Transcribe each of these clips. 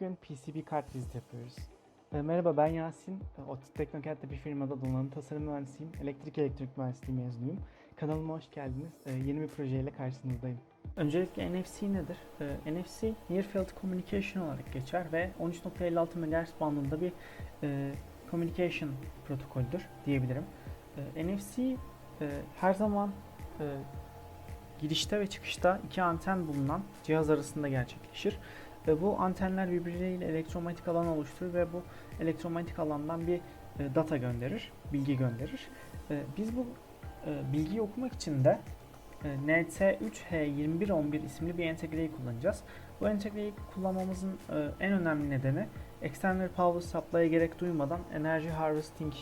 Bugün PCB kart vizit yapıyoruz. E, merhaba ben Yasin. E, Otis Teknokent'te bir firmada donanım tasarım mühendisiyim. Elektrik elektronik mühendisliği mezunuyum. Kanalıma hoş geldiniz. E, yeni bir projeyle karşınızdayım. Öncelikle NFC nedir? NFC Near Field Communication olarak geçer ve 13.56 MHz bandında bir e, communication protokoldür diyebilirim. NFC e, her zaman e, girişte ve çıkışta iki anten bulunan cihaz arasında gerçekleşir. Ve bu antenler birbirleriyle elektromanyetik alan oluşturur ve bu elektromanyetik alandan bir e, data gönderir, bilgi gönderir. E, biz bu e, bilgiyi okumak için de e, NT3H2111 isimli bir entegreyi kullanacağız. Bu entegreyi kullanmamızın en önemli nedeni external power supply'a gerek duymadan energy harvesting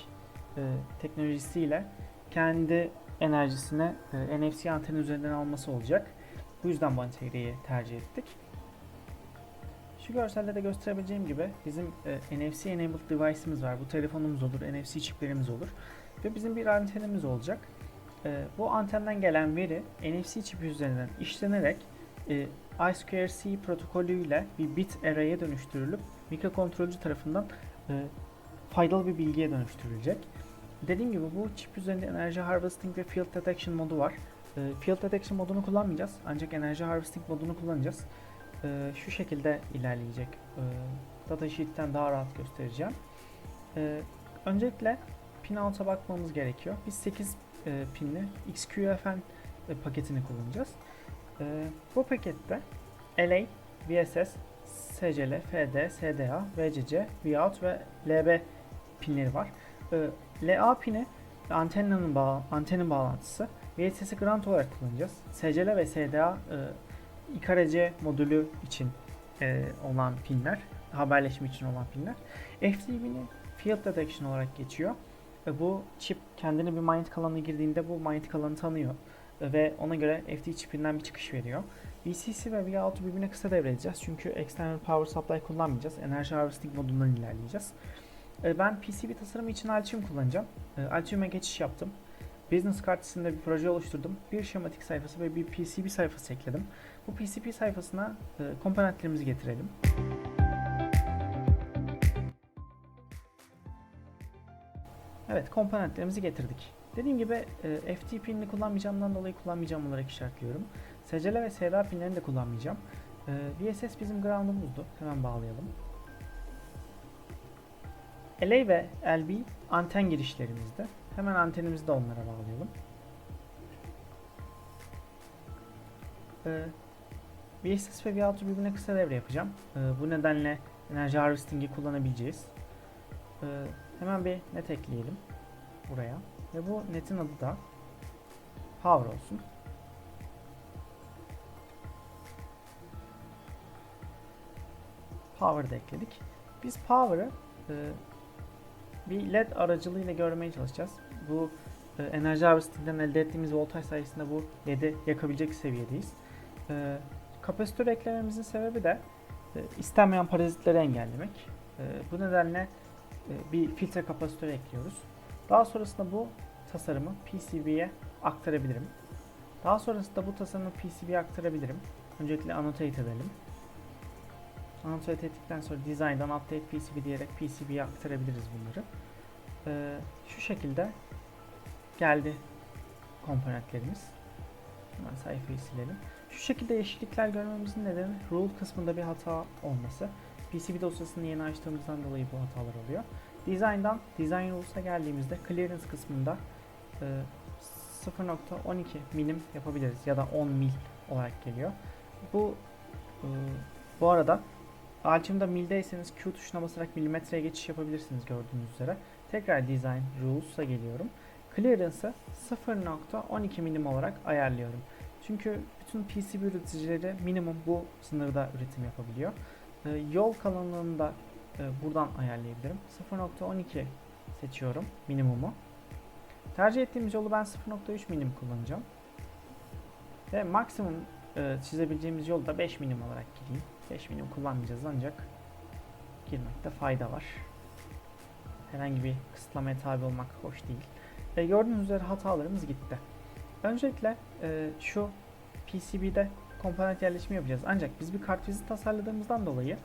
teknolojisiyle kendi enerjisini NFC anteni üzerinden alması olacak. Bu yüzden bu entegreyi tercih ettik. Şu görselde de gösterebileceğim gibi bizim e, NFC enabled device'imiz var. Bu telefonumuz olur, NFC çiplerimiz olur. Ve bizim bir antenimiz olacak. E, bu antenden gelen veri NFC çipi üzerinden işlenerek e, I2C protokolüyle bir bit array'e dönüştürülüp mikrokontrolcü tarafından e, faydalı bir bilgiye dönüştürülecek. Dediğim gibi bu çip üzerinde enerji harvesting ve field detection modu var. E, field detection modunu kullanmayacağız ancak enerji harvesting modunu kullanacağız. E, şu şekilde ilerleyecek. E, datasheet'ten daha rahat göstereceğim. E, öncelikle pinout'a bakmamız gerekiyor. Biz 8 e, pinli XQFN e, paketini kullanacağız. E, bu pakette LA, VSS, SCL, FD, SDA, VCC, Vout ve LB pinleri var. E, LA pini antenin, bağ antenin bağlantısı. VSS'i ground olarak kullanacağız. SCL ve SDA e, İKRC modülü için e, olan pinler, haberleşme için olan pinler. FTP'ni Field Detection olarak geçiyor. E, bu çip kendine bir manyetik alana girdiğinde bu manyetik alanı tanıyor ve ona göre FT çipinden bir çıkış veriyor. VCC ve Vout'u birbirine kısa devredeceğiz çünkü external power supply kullanmayacağız. Enerji harvesting modundan ilerleyeceğiz. E, ben PCB tasarımı için Altium kullanacağım. E, Altium'a geçiş yaptım. Business Card isimli bir proje oluşturdum. Bir şematik sayfası ve bir PCB sayfası ekledim. Bu PCB sayfasına e, komponentlerimizi getirelim. Evet, komponentlerimizi getirdik. Dediğim gibi e, FT kullanmayacağımdan dolayı kullanmayacağım olarak işaretliyorum. SCL ve SDA pinlerini de kullanmayacağım. E, VSS bizim ground'umuzdu. Hemen bağlayalım. LA ve LB anten girişlerimizde. Hemen antenimizi de onlara bağlayalım. Ee, VSS ve V6 birbirine kısa devre yapacağım. Ee, bu nedenle enerji harvesting'i kullanabileceğiz. Ee, hemen bir net ekleyelim buraya. Ve bu netin adı da power olsun. Power'ı da ekledik. Biz power'ı e, bir led aracılığıyla görmeye çalışacağız. Bu e, enerji harvesting'den elde ettiğimiz voltaj sayesinde bu led'i yakabilecek seviyedeyiz. E, kapasitör eklememizin sebebi de e, istenmeyen parazitleri engellemek. E, bu nedenle e, bir filtre kapasitör ekliyoruz. Daha sonrasında bu tasarımı PCB'ye aktarabilirim. Daha sonrasında bu tasarımı PCB'ye aktarabilirim. Öncelikle annotate edelim. Annotate ettikten sonra design'dan update PCB diyerek PCB'ye aktarabiliriz bunları. Ee, şu şekilde geldi komponentlerimiz. Hemen sayfayı silelim. Şu şekilde yeşillikler görmemizin nedeni rule kısmında bir hata olması. PCB dosyasını yeni açtığımızdan dolayı bu hatalar oluyor. Design'dan Design Rules'a geldiğimizde clearance kısmında e, 0.12 milim yapabiliriz ya da 10 mil olarak geliyor. Bu e, bu arada Altium'da mildeyseniz Q tuşuna basarak milimetreye geçiş yapabilirsiniz gördüğünüz üzere. Tekrar Design Rules'a geliyorum. Clearance'ı 0.12 milim olarak ayarlıyorum. Çünkü bütün PCB üreticileri minimum bu sınırda üretim yapabiliyor. Ee, yol kalınlığını da e, buradan ayarlayabilirim. 0.12 seçiyorum minimumu. Tercih ettiğimiz yolu ben 0.3 milim kullanacağım. Ve maksimum e, çizebileceğimiz yolu da 5 milim olarak gireyim. 5 milim kullanmayacağız ancak girmekte fayda var. Herhangi bir kısıtlamaya tabi olmak hoş değil. E, gördüğünüz üzere hatalarımız gitti. Öncelikle e, şu PCB'de komponent yerleşimi yapacağız. Ancak biz bir kartvizi tasarladığımızdan dolayı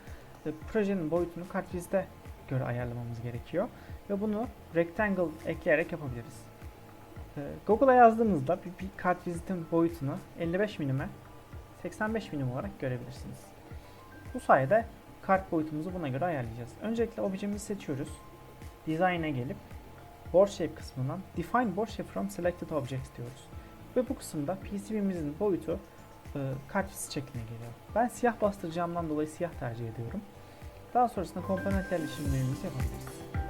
e, projenin boyutunu kartvizde göre ayarlamamız gerekiyor. Ve bunu rectangle ekleyerek yapabiliriz. E, Google'a yazdığınızda bir, bir kartvizitin boyutunu 55 milime 85 milim olarak görebilirsiniz. Bu sayede kart boyutumuzu buna göre ayarlayacağız. Öncelikle objemizi seçiyoruz. Design'e gelip board shape kısmından define board shape from selected objects diyoruz. Ve bu kısımda PCB'mizin boyutu e, kartviz şekline geliyor. Ben siyah bastıracağımdan dolayı siyah tercih ediyorum. Daha sonrasında komponent yerleşimlerimizi yapabiliriz.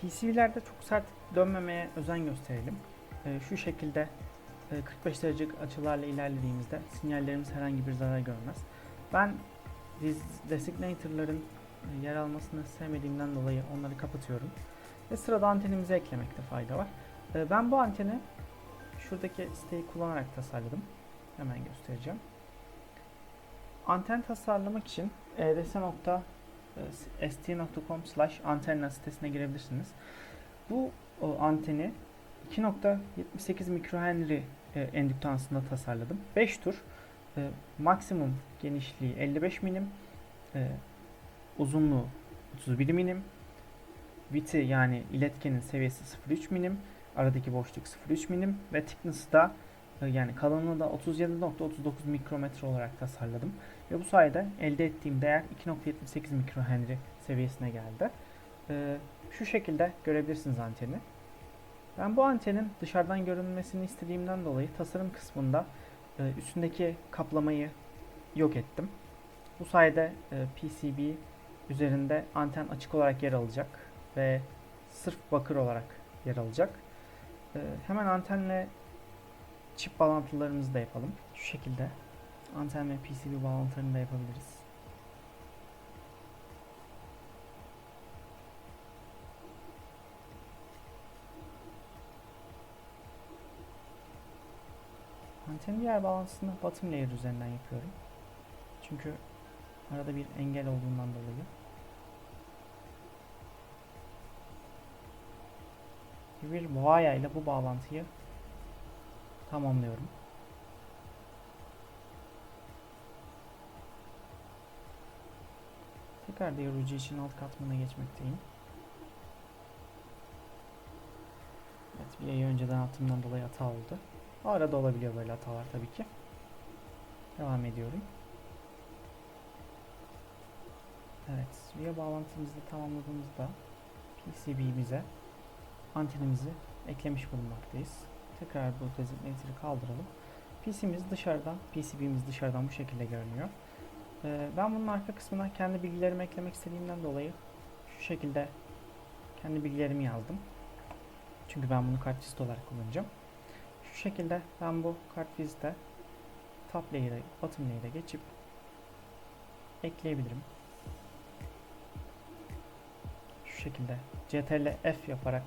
PCB'lerde çok sert dönmemeye özen gösterelim. Ee, şu şekilde e, 45 derecelik açılarla ilerlediğimizde sinyallerimiz herhangi bir zarar görmez. Ben des- designator'ların e, yer almasını sevmediğimden dolayı onları kapatıyorum. Ve sırada antenimizi eklemekte fayda var. Ee, ben bu anteni şuradaki siteyi kullanarak tasarladım. Hemen göstereceğim. Anten tasarlamak için eds.com st.com slash antenna sitesine girebilirsiniz. Bu o, anteni 2.78 mikrohenry e, endüktansında tasarladım. 5 tur e, maksimum genişliği 55 milim e, uzunluğu 31 milim biti yani iletkenin seviyesi 0.3 milim aradaki boşluk 0.3 milim ve thickness'ı da e, yani kalınlığı da 37.39 mikrometre olarak tasarladım. Ve bu sayede elde ettiğim değer 2.78 mikrohenry seviyesine geldi. Ee, şu şekilde görebilirsiniz anteni. Ben bu antenin dışarıdan görünmesini istediğimden dolayı tasarım kısmında e, üstündeki kaplamayı yok ettim. Bu sayede e, PCB üzerinde anten açık olarak yer alacak ve sırf bakır olarak yer alacak. E, hemen antenle çip bağlantılarımızı da yapalım. Şu şekilde anten ve PCB bağlantılarını da yapabiliriz. Antenin diğer bağlantısını bottom layer üzerinden yapıyorum. Çünkü arada bir engel olduğundan dolayı. Bir via ile bu bağlantıyı tamamlıyorum. Tekrar diğer ucu için alt katmana geçmekteyim. Evet bir ayı önceden attığımdan dolayı hata oldu. Arada olabiliyor böyle hatalar tabii ki. Devam ediyorum. Evet, via bağlantımızı tamamladığımızda PCB'mize antenimizi eklemiş bulunmaktayız. Tekrar bu designator'ı kaldıralım. PC'miz dışarıdan, PCB'miz dışarıdan bu şekilde görünüyor. Ee, ben bunun arka kısmına kendi bilgilerimi eklemek istediğimden dolayı şu şekilde kendi bilgilerimi yazdım. Çünkü ben bunu kartvizit olarak kullanacağım. Şu şekilde ben bu kartvizite top layer'a, bottom layer'a geçip ekleyebilirim. Şu şekilde CTRL F yaparak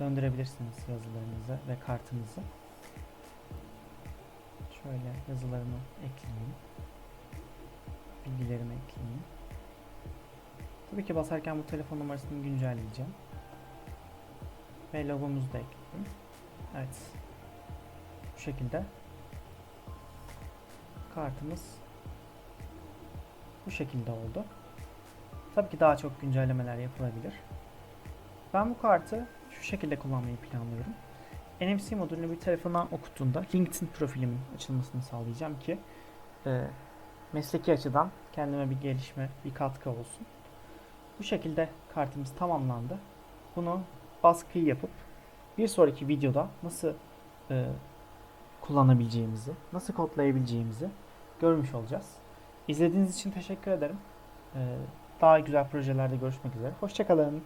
döndürebilirsiniz yazılarınızı ve kartınızı. Şöyle yazılarımı ekleyeyim. Bilgilerimi ekleyeyim. Tabii ki basarken bu telefon numarasını güncelleyeceğim. Ve logomuzu da ekledim. Evet. Bu şekilde kartımız bu şekilde oldu. Tabii ki daha çok güncellemeler yapılabilir. Ben bu kartı şu şekilde kullanmayı planlıyorum. NFC modülünü bir telefona okuttuğunda LinkedIn profilimin açılmasını sağlayacağım ki e, mesleki açıdan kendime bir gelişme, bir katkı olsun. Bu şekilde kartımız tamamlandı. Bunu baskıyı yapıp bir sonraki videoda nasıl e, kullanabileceğimizi, nasıl kodlayabileceğimizi görmüş olacağız. İzlediğiniz için teşekkür ederim. E, daha güzel projelerde görüşmek üzere. Hoşçakalın.